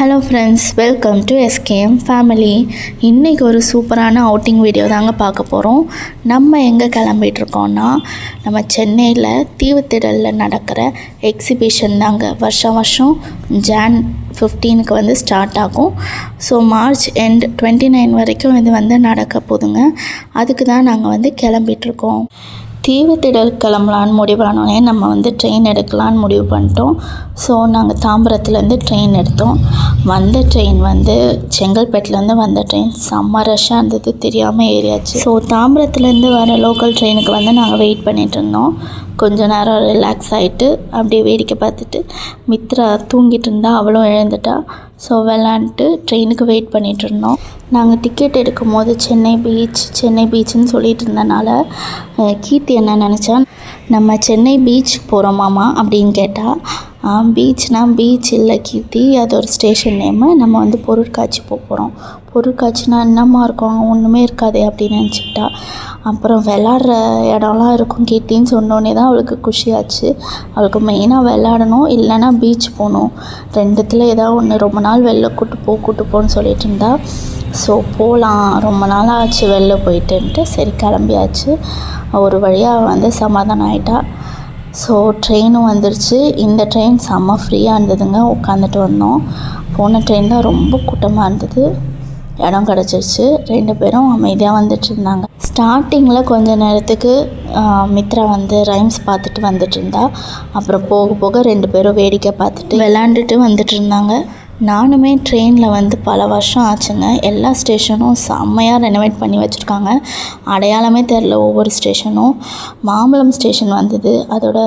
Hello friends welcome to SKM family இன்றைக்கி ஒரு சூப்பரான அவுட்டிங் வீடியோ தாங்க பார்க்க போகிறோம் நம்ம எங்கே கிளம்பிட்டு நம்ம சென்னையில் தீவுத்திடலில் நடக்கிற எக்ஸிபிஷன் தாங்க. வருஷம் வருஷம் ஜான் ஃபிஃப்டீனுக்கு வந்து ஸ்டார்ட் ஆகும். So March end twenty nine வரைக்கும் இது வந்து நடக்க போதுங்க அதுக்கு தான் நாங்கள் வந்து கிளம்பிகிட்ருக்கோம் தீவுத்திடல் கிளம்பலான்னு முடிவானோடனே நம்ம வந்து ட்ரெயின் எடுக்கலான்னு முடிவு பண்ணிட்டோம். ஸோ நாங்கள் தாம்பரத்துலேருந்து ட்ரெயின் எடுத்தோம். வந்த ட்ரெயின் வந்து செங்கல்பேட்டிலேருந்து வந்த ட்ரெயின் செம்ம ரஷ்ஷாக இருந்தது தெரியாமல் ஏறியாச்சு. ஸோ தாம்பரத்துலேருந்து வர லோக்கல் ட்ரெயினுக்கு வந்து நாங்கள் வெயிட் பண்ணிகிட்டு இருந்தோம். கொஞ்ச நேரம் ரிலாக்ஸ் ஆகிட்டு அப்படியே வேடிக்கை பார்த்துட்டு மித்ரா தூங்கிட்டு இருந்தா அவளும் எழுந்துட்டா. ஸோ விளாண்ட்டு ட்ரெயினுக்கு வெயிட் பண்ணிகிட்டு இருந்தோம். நாங்கள் டிக்கெட் எடுக்கும் போது சென்னை பீச் சென்னை பீச்சுன்னு சொல்லிட்டு இருந்தனால கீர்த்தி என்ன நினச்சா நம்ம சென்னை பீச் போகிறோமாமா அப்படின்னு கேட்டால் பீச்னா பீச் இல்லை கீர்த்தி அது ஒரு ஸ்டேஷன் நேமு நம்ம வந்து பொருட்காட்சி போக போகிறோம் பொருட்காட்சினா என்னம்மா இருக்கும்? ஒன்றுமே இருக்காதே அப்படின்னு நினச்சிக்கிட்டா. அப்புறம் விளாட்ற இடம்லாம் இருக்கும் கீர்த்தின்னு சொன்னோடனே தான் அவளுக்கு குஷியாச்சு. அவளுக்கு மெயினாக விளாடணும் இல்லைன்னா பீச் போகணும். ரெண்டுத்தில் ஏதாவது ஒன்று ரொம்ப நாள் வெளில கூட்டு போ கூட்டு போன்னு சொல்லிட்டு இருந்தா. ஸோ போகலாம் ரொம்ப நாள் ஆச்சு வெளில போயிட்டுன்ட்டு. சரி கிளம்பியாச்சு. ஒரு வழியாக வந்து சமாதானம் ஆயிட்டா. ஸோ ட்ரெயினும் வந்துருச்சு. இந்த ட்ரெயின் செம்ம ஃப்ரீயாக இருந்ததுங்க. உட்காந்துட்டு வந்தோம். போன ட்ரெயின் தான் ரொம்ப கூட்டமாக இருந்தது. இடம் கிடச்சிருச்சு. ரெண்டு பேரும் அமைதியாக வந்துட்டு இருந்தாங்க ஸ்டார்டிங்கில் கொஞ்ச நேரத்துக்கு மித்ரா வந்து ரைம்ஸ் பார்த்துட்டு வந்துட்டு இருந்தா அப்புறம் போக போக ரெண்டு பேரும் வேடிக்கை பார்த்துட்டு விளாண்டுட்டு வந்துட்டு இருந்தாங்க நானுமே ட்ரெயினில் வந்து பல வருஷம் ஆச்சுங்க. எல்லா ஸ்டேஷனும் செம்மையாக ரெனோவேட் பண்ணி வச்சுருக்காங்க. அடையாளமே தெரில ஒவ்வொரு ஸ்டேஷனும் மாம்பழம் ஸ்டேஷன் வந்தது. அதோட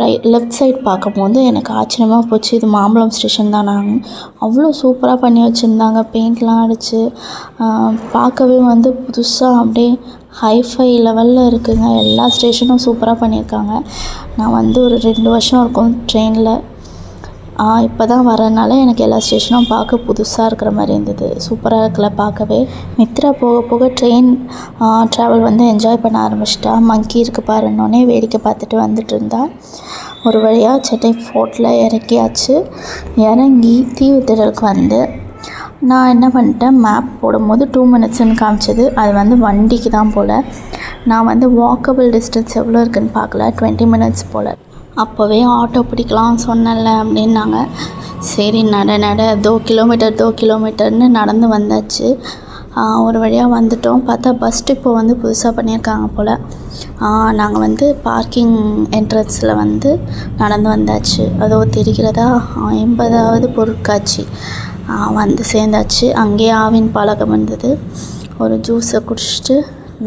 ரை லெஃப்ட் சைட் பார்க்கும்போது எனக்கு ஆச்சரியமாக போச்சு. இது மாம்பழம் ஸ்டேஷன் தான். நாங்கள் அவ்வளோ சூப்பராக பண்ணி வச்சுருந்தாங்க. பெயிண்ட்லாம் அடித்து பார்க்கவே வந்து புதுசாக அப்படியே ஹைஃபை லெவலில் இருக்குதுங்க எல்லா ஸ்டேஷனும் சூப்பராக பண்ணியிருக்காங்க. நான் வந்து ஒரு ரெண்டு வருஷம் இருக்கும் ட்ரெயினில் இப்போ தான் வரனால எனக்கு எல்லா ஸ்டேஷனும் பார்க்க புதுசாக இருக்கிற மாதிரி இருந்தது. சூப்பராக இருக்கல பார்க்கவே. மித்ரா போக போக ட்ரெயின் ட்ராவல் வந்து என்ஜாய் பண்ண ஆரம்பிச்சிட்டா. மங்கி இருக்கு பாருன்னொன்னே வேடிக்கை பார்த்துட்டு வந்துட்டு இருந்தா. ஒரு வழியாக சென்னை ஃபோர்ட்டில் இறக்கியாச்சு. இறங்கி தீவு திடலுக்கு வந்து நான் என்ன பண்ணிட்டேன் மேப் போடும்போது டூ மினிட்ஸ்னு காமிச்சது. அது வந்து வண்டிக்கு தான் போல். நான் வந்து வாக்கபிள் டிஸ்டன்ஸ் எவ்வளோ இருக்குதுன்னு பார்க்கல. டுவெண்ட்டி மினிட்ஸ் போல். அப்போவே ஆட்டோ பிடிக்கலாம் சொன்னல அப்படின்னாங்க. சரி நட நட. தோ கிலோமீட்டர் தோ கிலோமீட்டர்னு நடந்து வந்தாச்சு. ஒரு வழியாக வந்துட்டோம். பார்த்தா பஸ் டிப்போ வந்து புதுசாக பண்ணியிருக்காங்க போல். நாங்கள் வந்து பார்க்கிங் என்ட்ரன்ஸில் வந்து நடந்து வந்தாச்சு. அதோ தெரிகிறதா? ஐம்பதாவது எண்பதாவது பொருட்காட்சி வந்து சேர்ந்தாச்சு. அங்கேயே ஆவின் பழக்கம் இருந்தது. ஒரு ஜூஸை குடிச்சிட்டு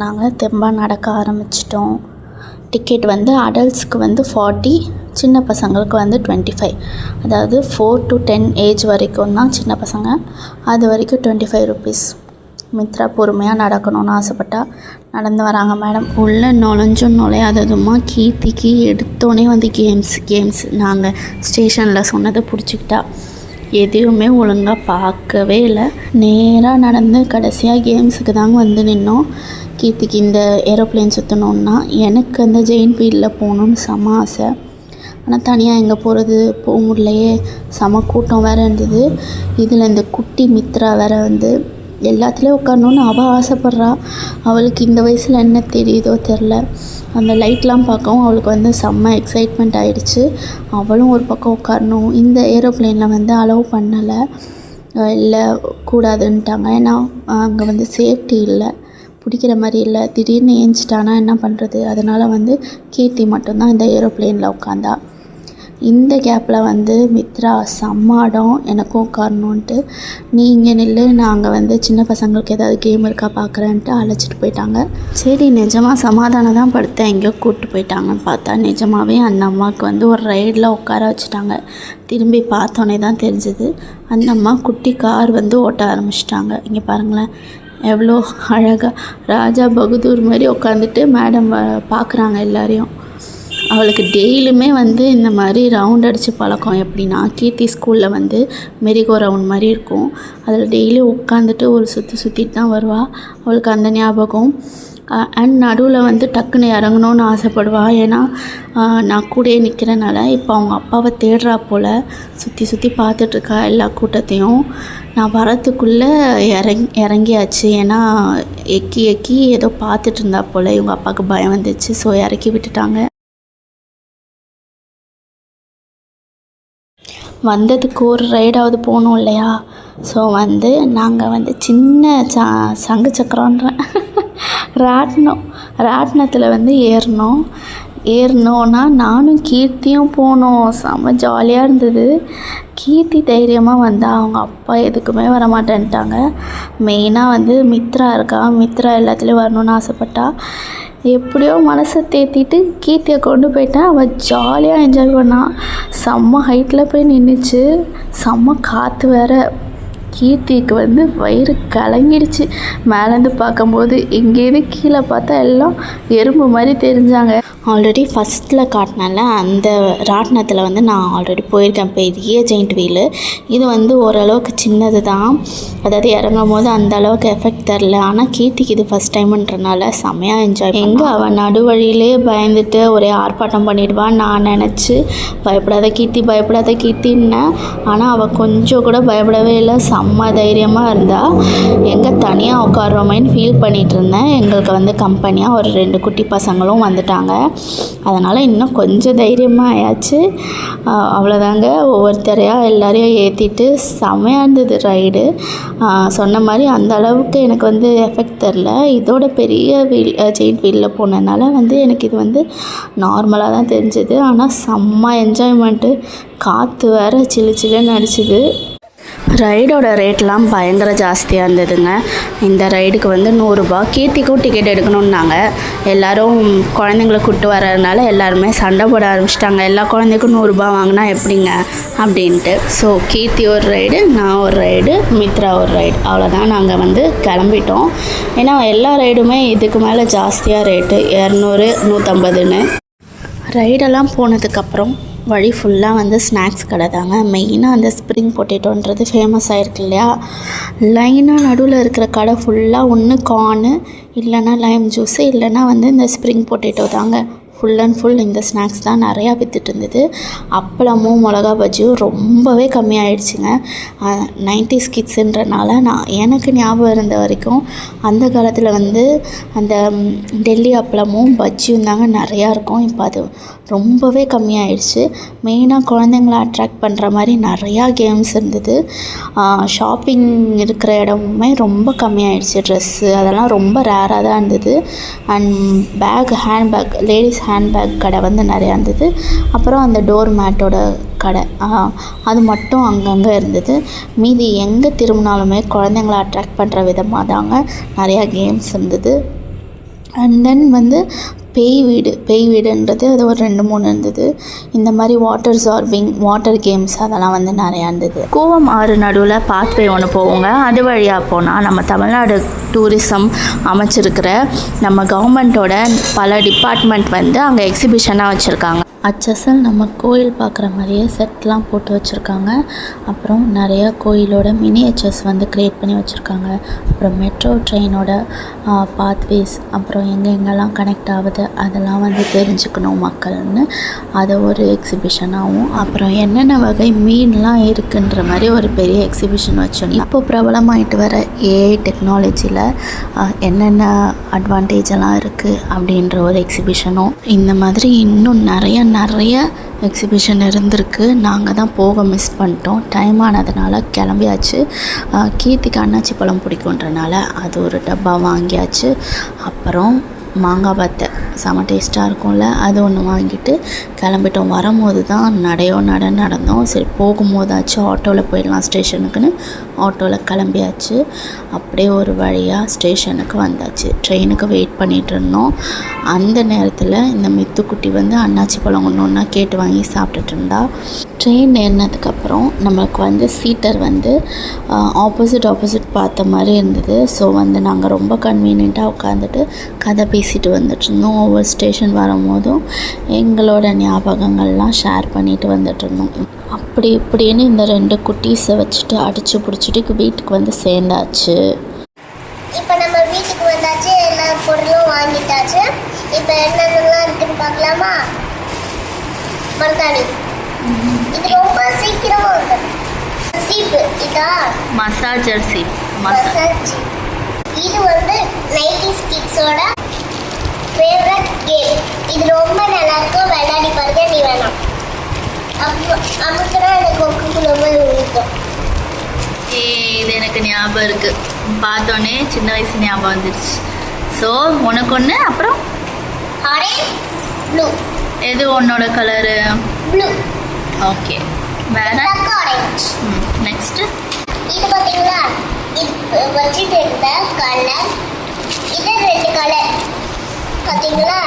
நாங்கள் தெம்பாக நடக்க ஆரம்பிச்சிட்டோம். டிக்கெட் வந்து அடல்ட்ஸ்க்கு வந்து ஃபார்ட்டி சின்ன பசங்களுக்கு வந்து டுவெண்ட்டி ஃபைவ் அதாவது ஃபோர் டு டென் ஏஜ் வரைக்கும் தான் சின்ன பசங்க. அது வரைக்கும் டுவெண்ட்டி ஃபைவ் ருபீஸ் மித்ரா பொறுமையாக நடக்கணும்னு ஆசைப்பட்டா நடந்து வராங்க மேடம் உள்ளே நுழைஞ்சும் நுழையாததுமா கீர்த்திக்கு எடுத்தோடனே வந்து கேம்ஸ் கேம்ஸ் நாங்கள் ஸ்டேஷனில் சொன்னதை பிடிச்சிக்கிட்டா. எதையுமே ஒழுங்காக பார்க்கவே இல்லை. நேராக நடந்து கடைசியாக கேம்ஸுக்கு தாங்க வந்து நின்னோம். கீர்த்திக்கு இந்த ஏரோப்ளேன் சுற்றணுன்னா எனக்கு அந்த ஜெயின் ஃபீல்டில் போகணுன்னு செம ஆசை. ஆனால் தனியாக எங்கே போகிறது போக முடியலையே செம கூட்டம் வேறு இருந்தது. இதில் இந்த குட்டி மித்ரா வேறு வந்து எல்லாத்துலேயும் உட்காரணுன்னு அவள் ஆசைப்பட்றா. அவளுக்கு இந்த வயசில் என்ன தெரியுதோ தெரில அந்த லைட்லாம் பார்க்கவும் அவளுக்கு வந்து செம்ம எக்ஸைட்மெண்ட் ஆகிடுச்சு அவளும் ஒரு பக்கம் உட்காரணும். இந்த ஏரோப்ளேனில் வந்து அலோவ் பண்ணலை. இல்லை கூடாதுன்ட்டாங்க. ஏன்னா அங்கே வந்து சேஃப்டி இல்லை. பிடிக்கிற மாதிரி இல்லை. திடீர்னு ஏஞ்சிட்டானா என்ன பண்ணுறது அதனால் வந்து கீர்த்தி மட்டும்தான் இந்த ஏரோப்ளேனில் உட்காந்தா இந்த கேப்பில் வந்து மித்ரா சம்மாடம் எனக்கும் உட்காரணுன்ட்டு நீ இங்கே நில்லு நாங்கள் வந்து சின்ன பசங்களுக்கு ஏதாவது கேம் இருக்கா பார்க்குறேன்ட்டு அழைச்சிட்டு போயிட்டாங்க. சரி நிஜமாக சமாதானம் தான் படுத்தேன். எங்கேயோ கூப்பிட்டு போயிட்டாங்கன்னு பார்த்தா நிஜமாகவே அந்த அம்மாவுக்கு வந்து ஒரு ரைடில் உட்கார வச்சுட்டாங்க. திரும்பி பார்த்தோன்னே தான் தெரிஞ்சுது. அந்த அம்மா குட்டி கார் வந்து ஓட்ட ஆரம்பிச்சிட்டாங்க. இங்கே பாருங்களேன். எவ்வளோ அழகாக ராஜா பகதூர் மாதிரி உட்காந்துட்டு மேடம் பார்க்குறாங்க எல்லாரையும். அவளுக்கு டெய்லியுமே வந்து இந்த மாதிரி ரவுண்ட் அடித்து பழக்கம் எப்படின்னா கீர்த்தி ஸ்கூலில் வந்து மெரிகோ ரவுண்ட் மாதிரி இருக்கும். அதில் டெய்லி உட்காந்துட்டு ஒரு சுற்றி சுற்றிட்டு தான் வருவாள் அவளுக்கு அந்த ஞாபகம். அண்ட் நடுவில் வந்து டக்குன்னு இறங்கணுன்னு ஆசைப்படுவாள் ஏன்னா நான் கூடயே நிற்கிறனால இப்போ அவங்க அப்பாவை தேடுறா போல். சுற்றி சுற்றி பார்த்துட்ருக்கா எல்லா கூட்டத்தையும். நான் வரத்துக்குள்ளே இறங் இறங்கியாச்சு. ஏன்னா எக்கி எக்கி ஏதோ பார்த்துட்டு இருந்தா போல். இவங்க அப்பாவுக்கு பயம் வந்துச்சு. ஸோ இறக்கி விட்டுட்டாங்க. வந்ததுக்கு ஒரு ரைடாவது போகணும் இல்லையா? ஸோ வந்து நாங்கள் வந்து சின்ன ச சங்கு சக்கரன்றேன் ராட்டினம். ராட்டினத்தில் வந்து ஏறினோம் ஏறினோன்னா நானும் கீர்த்தியும் போனோம். செம்ம ஜாலியாக இருந்தது. கீர்த்தி தைரியமாக வந்தால் அவங்க அப்பா எதுக்குமே வர மாட்டேன்ட்டாங்க மெயினாக வந்து மித்ரா இருக்கா? மித்ரா எல்லாத்துலேயும் வரணும்னு ஆசைப்பட்டா. எப்படியோ மனசை தேத்திட்டு கீர்த்தியை கொண்டு போயிட்டேன் அவள் ஜாலியாக என்ஜாய் பண்ணான் செம்ம ஹைட்டில் போய் நின்றுச்சு செம்ம காற்று வேற. கீர்த்திக்கு வந்து வயிறு கலங்கிடுச்சு. மேலேருந்து பார்க்கும்போது இங்கேருந்து கீழே பார்த்தா எல்லாம் எறும்பு மாதிரி தெரிஞ்சாங்க. ஆல்ரெடி ஃபஸ்ட்டில் காட்டினால அந்த ராட்டினத்தில் வந்து நான் ஆல்ரெடி போயிருக்கேன். பெரிய ஜெயிண்ட் வீலு. இது வந்து ஓரளவுக்கு சின்னது தான் அதாவது இறங்கும் போது அந்த அளவுக்கு எஃபெக்ட் தரல. ஆனால் கீர்த்திக்கு இது ஃபஸ்ட் டைம்ன்றனால செமையாக என்ஜாய் எங்கே அவன் நடுவழியிலே பயந்துட்டு ஒரே ஆர்ப்பாட்டம் பண்ணிடுவான் நான் நினச்சி பயப்படாத கீர்த்தி பயப்படாத கீர்த்தின்னேன் ஆனால் அவள் கொஞ்சம் கூட பயப்படவே இல்லை. செம்ம தைரியமாக இருந்தால் எங்கே தனியாக உட்காடுறோமேன்னு ஃபீல் பண்ணிகிட்டு இருந்தேன் எங்களுக்கு வந்து கம்பெனியாக ஒரு ரெண்டு குட்டி பசங்களும் வந்துட்டாங்க. அதனால் இன்னும் கொஞ்சம் தைரியமாக ஆயாச்சு. அவ்வளோதாங்க ஒவ்வொருத்தரையாக எல்லாரையும் ஏற்றிட்டு செமையாக இருந்தது ரைடு சொன்ன மாதிரி அந்த அளவுக்கு எனக்கு வந்து எஃபெக்ட் தெரில. இதோட பெரிய வீல் ஜெயிண்ட் வீலில் போனதுனால வந்து எனக்கு இது வந்து நார்மலாக தான் தெரிஞ்சுது. ஆனால் செம்ம என்ஜாய்மெண்ட்டு காற்று வேறு சில்லு சில்லுன்னு அடிச்சுது. ரைடோட ரேட்லாம் பயங்கர ஜாஸ்தியாக இருந்ததுங்க. இந்த ரைடுக்கு வந்து நூறுரூபா கீர்த்திக்கும் டிக்கெட் எடுக்கணுன்னாங்க எல்லோரும் குழந்தைங்கள கூப்பிட்டு வரதுனால எல்லாருமே சண்டை போட ஆரம்பிச்சிட்டாங்க. எல்லா குழந்தைக்கும் நூறுரூபா வாங்கினா எப்படிங்க? அப்படின்ட்டு. ஸோ கீர்த்தி ஒரு ரைடு நான் ஒரு ரைடு மித்ரா ஒரு ரைடு. அவ்வளோதான் நாங்கள் வந்து கிளம்பிட்டோம். ஏன்னா எல்லா ரைடுமே இதுக்கு மேலே ஜாஸ்தியாக ரேட்டு. இரநூறு நூற்றம்பதுன்னு ரைடெல்லாம் போனதுக்கப்புறம் வழி ஃபுல்லாக வந்து ஸ்நாக்ஸ் கடை தாங்க. மெயினாக அந்த ஸ்ப்ரிங் பொட்டேட்டோன்றது ஃபேமஸ் ஆகிருக்கு இல்லையா? லைனாக நடுவில் இருக்கிற கடை ஃபுல்லாக ஒன்று கார்னு இல்லைன்னா லைம் ஜூஸு இல்லைன்னா வந்து இந்த ஸ்ப்ரிங் பொட்டேட்டோ தாங்க. ஃபுல் அண்ட் ஃபுல் இந்த ஸ்நாக்ஸ் தான் நிறையா விற்றுட்டு இருந்தது. அப்பளமும் மிளகா பஜ்ஜியும் ரொம்பவே கம்மியாயிடுச்சுங்க. நைன்டி கிட்ஸுன்றனால நான் எனக்கு ஞாபகம் இருந்த வரைக்கும் அந்த காலத்தில் வந்து அந்த டெல்லி அப்பளமும் பஜ்ஜியும் தாங்க நிறையா இருக்கும். இப்போ அது ரொம்பவே கம்மியாயிடுச்சு. மெயினாக குழந்தைங்கள அட்ராக்ட் பண்ணுற மாதிரி நிறையா கேம்ஸ் இருந்தது. ஷாப்பிங் இருக்கிற இடமுமே ரொம்ப கம்மியாயிடுச்சு. ட்ரெஸ்ஸு அதெல்லாம் ரொம்ப ரேராக தான் இருந்தது. And back hand back ladies hand handbag கடை வந்து நிறையா இருந்தது. அப்புறம் அந்த டோர் மேட்டோட கடை. ஆ, அது மட்டும் அங்கங்கே இருந்தது. மீதி எங்கே திரும்பினாலுமே குழந்தைங்கள அட்ராக்ட் பண்ணுற விதமாக தாங்க நிறையா கேம்ஸ் இருந்தது. அண்ட் தென் வந்து பேய் வீடு பேய் வீடுன்றது அது ஒரு ரெண்டு மூணு இருந்தது. இந்த மாதிரி வாட்டர் சார்பிங் வாட்டர் கேம்ஸ் அதெல்லாம் வந்து நிறையா இருந்தது. கூவம் ஆறு நடுவில் பாத்வே ஒன்று போவோங்க அது வழியாக போனால் நம்ம தமிழ்நாடு டூரிசம் அமைச்சிருக்கிற நம்ம கவர்மெண்ட்டோட பல டிபார்ட்மெண்ட் வந்து அங்கே எக்ஸிபிஷனாக வச்சுருக்காங்க. அச்சசல் நம்ம கோயில் பார்க்குற மாதிரியே செட்லாம் போட்டு வச்சுருக்காங்க. அப்புறம் நிறைய கோயிலோட மினியேச்சர்ஸ் வந்து க்ரியேட் பண்ணி வச்சுருக்காங்க. அப்புறம் மெட்ரோ ட்ரெயினோட பாத்வேஸ் அப்புறம் எங்கே எங்கெல்லாம் கனெக்ட் ஆகுது அதெல்லாம் வந்து தெரிஞ்சுக்கணும் மக்கள்னு. அதை ஒரு எக்ஸிபிஷனாகவும் அப்புறம் என்னென்ன வகை மீன்லாம் இருக்குன்ற மாதிரி ஒரு பெரிய எக்ஸிபிஷன் வச்சோம். இப்போ பிரபலமாயிட்டு வர ஏஐ டெக்னாலஜியில் என்னென்ன அட்வான்டேஜ் எல்லாம் இருக்குது அப்படின்ற ஒரு எக்ஸிபிஷனும் இந்த மாதிரி இன்னும் நிறைய நிறைய எக்ஸிபிஷன் இருந்திருக்கு. நாங்கள் தான் போக மிஸ் பண்ணிட்டோம். டைம் ஆனதுனால கிளம்பியாச்சு. கீர்த்திக்கு அண்ணாச்சி பழம் பிடிக்குன்றனால அது ஒரு டப்பா வாங்கியாச்சு. அப்புறம் மாங்காய் பத்தை. செம டேஸ்ட்டாக இருக்கும்ல அது ஒன்று வாங்கிட்டு கிளம்பிட்டோம். வரும்போது தான் நடையோ நட நடந்தோம் சரி போகும்போதாச்சும் ஆட்டோவில் போயிடலாம் ஸ்டேஷனுக்குன்னு ஆட்டோவில் கிளம்பியாச்சு. அப்படியே ஒரு வழியாக ஸ்டேஷனுக்கு வந்தாச்சு. ட்ரெயினுக்கு வெயிட் பண்ணிகிட்டு இருந்தோம். அந்த நேரத்தில் இந்த மித்துக்குட்டி வந்து அண்ணாச்சி பழம் ஒன்று ஒன்றா கேட்டு வாங்கி சாப்பிட்டுட்டு இருந்தா. ட்ரெயின் ஏறினதுக்கப்புறம் நம்மளுக்கு வந்து சீட்டர் வந்து ஆப்போசிட் ஆப்போசிட் பார்த்த மாதிரி இருந்தது. ஸோ வந்து நாங்கள் ரொம்ப கன்வீனியண்ட்டாக உட்காந்துட்டு கதை பேசிட்டு வந்துட்டுருந்தோம் ஒவ்வொரு ஸ்டேஷன் வரும்போதும் எங்களோட ஞாபகங்கள்லாம் ஷேர் பண்ணிட்டு வந்துட்டுருந்தோம் அப்படி இப்படின்னு இந்த ரெண்டு குட்டீஸை வச்சுட்டு அடித்து பிடிச்சிட்டு வீட்டுக்கு வந்து சேர்ந்தாச்சு. இப்போ நம்ம வீட்டுக்கு வந்தாச்சு எல்லா பொருளும் வாங்கிட்டாச்சு. இப்போ என்னென்னலாம் இருக்குன்னு பார்க்கலாமா? மருதாணி இது ரொம்ப சீக்கிரமா வந்து சீப்பு இதா மசாஜர் சீட் மசாஜ் இது வந்து நைன்டிஸ் கிட்ஸோட ஃபேவரட் கேம் இது ரொம்ப நல்லா இருக்கும் விளையாடி பாருங்க நீ வேணாம் அப்போ அமுக்குனா எனக்கு கொக்குக்குள்ள போய் விழுக்கும் ஏ இது எனக்கு ஞாபகம் இருக்குது பார்த்தோன்னே சின்ன வயசு ஞாபகம் வந்துடுச்சு ஸோ உனக்கு ஒன்று அப்புறம்? ஆரேஞ்ச் ப்ளூ எது உன்னோட கலரு ப்ளூ ஓகே வேற ஆரேஞ்ச் நெக்ஸ்ட்டு இது பார்த்தீங்களா இது வச்சுட்டு இருந்த கலர் இது ரெண்டு கலர் பார்த்தீங்களா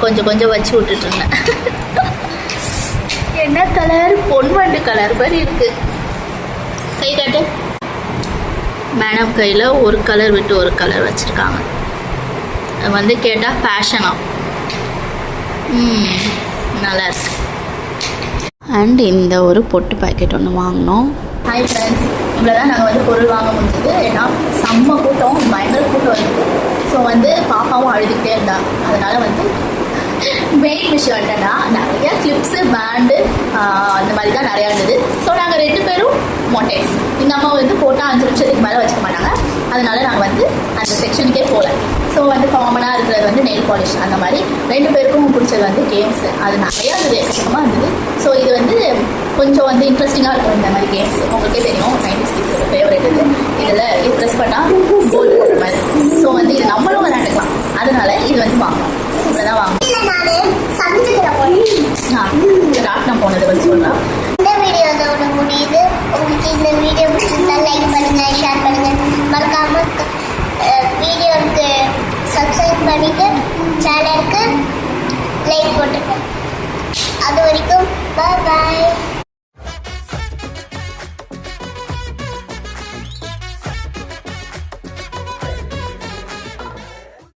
கொஞ்சம் கொஞ்சம் வச்சு விட்டுட்டு இருந்தேன். என்ன கலர்? பொன்வண்டு கலர் மாதிரி இருக்கு. கை காட்டு. மேடம் கையில் ஒரு கலர் விட்டு ஒரு கலர் வச்சுருக்காங்க. அது வந்து கேட்டால் ஃபேஷனா ம் நல்லா இருக்கு. அண்ட் இந்த ஒரு பொட்டு பாக்கெட் ஒன்று வாங்கினோம். ஹாய் ஃப்ரெண்ட்ஸ் இவ்வளோ தான் நாங்கள் வந்து பொருள் வாங்க முடிஞ்சது. ஏன்னா செம்ம கூட்டம் பயங்கர கூட்டம் வந்தது ஸோ வந்து பாப்பாவும் அழுதுகிட்டே இருந்தா. அதனால வந்து மெயின் விஷயம் என்னன்னா நிறைய கிளிப்ஸு பேண்டு அந்த மாதிரி தான் நிறையா இருந்தது. ஸோ நாங்கள் ரெண்டு பேரும் மொட்டைஸ் எங்கள் அம்மா வந்து போட்டால் அஞ்சு நிமிஷத்துக்கு மேலே வச்சுக்க மாட்டாங்க. அதனால நாங்கள் வந்து அந்த செக்ஷனுக்கே போகல. ஸோ வந்து காமனாக இருக்கிறது வந்து நெயில் பாலிஷ் அந்த மாதிரி. ரெண்டு பேருக்கும் பிடிச்சது வந்து கேம்ஸ் அது நிறையா இருந்தது. எக்கச்சக்கமாக இருந்தது. ஸோ இது வந்து கொஞ்சம் வந்து இன்ட்ரெஸ்டிங்காக இருக்கும் இந்த மாதிரி கேம்ஸ் உங்களுக்கே தெரியும். நைன்டி ஸ்கிட்ஸோட ஃபேவரட் இது. இதில் இன்ட்ரெஸ்ட் பண்ணால் கோல் போடுற மாதிரி ஸோ வந்து இது நம்மளும் விளையாண்டுக்கலாம். அதனால இது வந்து வாங்கலாம் இவ்வளோ தான் வாங்கணும் இல்லை நான் சமைச்சுக்கிற போனது வந்து சொல்கிறேன் இந்த வீடியோ அதோட முடியுது உங்களுக்கு இந்த வீடியோ பிடிச்சிருந்தா லைக் பண்ணுங்க ஷேர் பண்ணுங்க மறக்காம வீடியோவுக்கு சப்ஸ்கிரைப் பண்ணிட்டு சேனலுக்கு லைக் போட்டுருங்க அது வரைக்கும் பாய் பாய்